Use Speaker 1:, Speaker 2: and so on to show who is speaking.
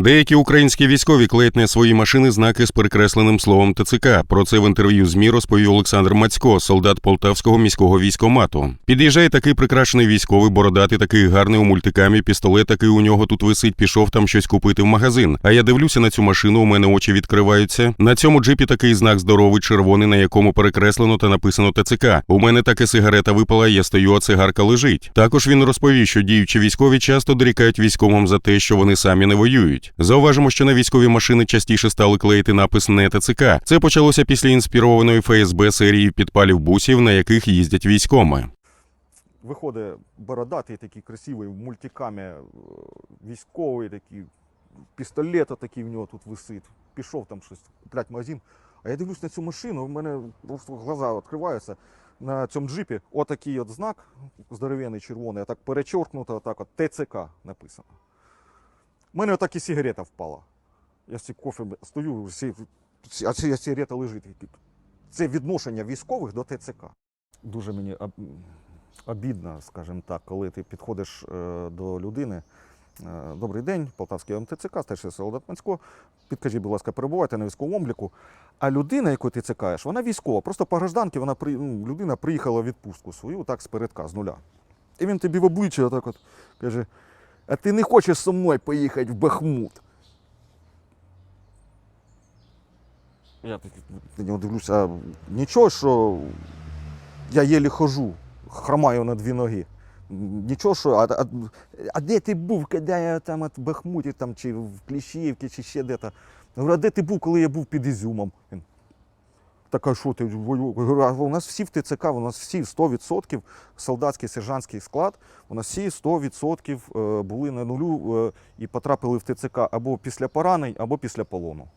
Speaker 1: Деякі українські військові клеять на свої машини знаки з перекресленим словом ТЦК. Про це в інтерв'ю ЗМІ розповів Олександр Мацько, солдат Полтавського міського військомату. Під'їжджає такий прикрашений військовий, бородатий, такий гарний у мультикамі, пістолет такий у нього тут висить, пішов там щось купити в магазин. А я дивлюся на цю машину, у мене очі відкриваються. На цьому джипі такий знак здоровий, червоний, на якому перекреслено та написано ТЦК. У мене таки сигарета випала, я стою, а цигарка лежить. Також він розповів, що діючі військові часто дорікають військовим за те, що вони самі не воюють. Зауважимо, що на військові машини частіше стали клеїти напис не ТЦК. Це почалося після інспірованої ФСБ серії підпалів бусів, на яких їздять військоми.
Speaker 2: Виходить бородатий такий красивий в мультикамі, е, військовий такий, пістолет такий в нього тут висить. Пішов там щось купляти магазин. А я дивлюсь на цю машину, в мене просто глаза відкриваються. На цьому джипі отакий от знак здоровенний червоний, а так перечоркнуто, отак от ТЦК написано. У мене отак і сигарета впала. Я з кофе стою, всі- а ця сигарета лежить. Це відношення військових до ТЦК. Дуже мені обідно, скажімо так, коли ти підходиш е, до людини. е, Добрий день, Полтавський МТЦК, старший солдат Мансько. Підкажіть, будь ласка, перебувайте на військовому обліку. А людина, яку ти цикаєш, вона військова. Просто по гражданки вона ну, людина приїхала в відпустку свою, так, з передка, з нуля. І він тобі в обличчя отак от каже: а ти не хочеш зі мною поїхати в Бахмут? Я так на нього дивлюся, а нічого, що я єлі хожу, хромаю на дві ноги. Нічого, що, а, а, а де ти був, коли я там от Бахмуті там, чи в Кліщіївці, чи ще де-то? Говорю, а де ти був, коли я був під Ізюмом? Він, Так, а що ти? А у нас всі в ТЦК, у нас всі 100% солдатський, сержантський склад, у нас всі 100% е, були на нулю е, і потрапили в ТЦК або після поранень, або після полону.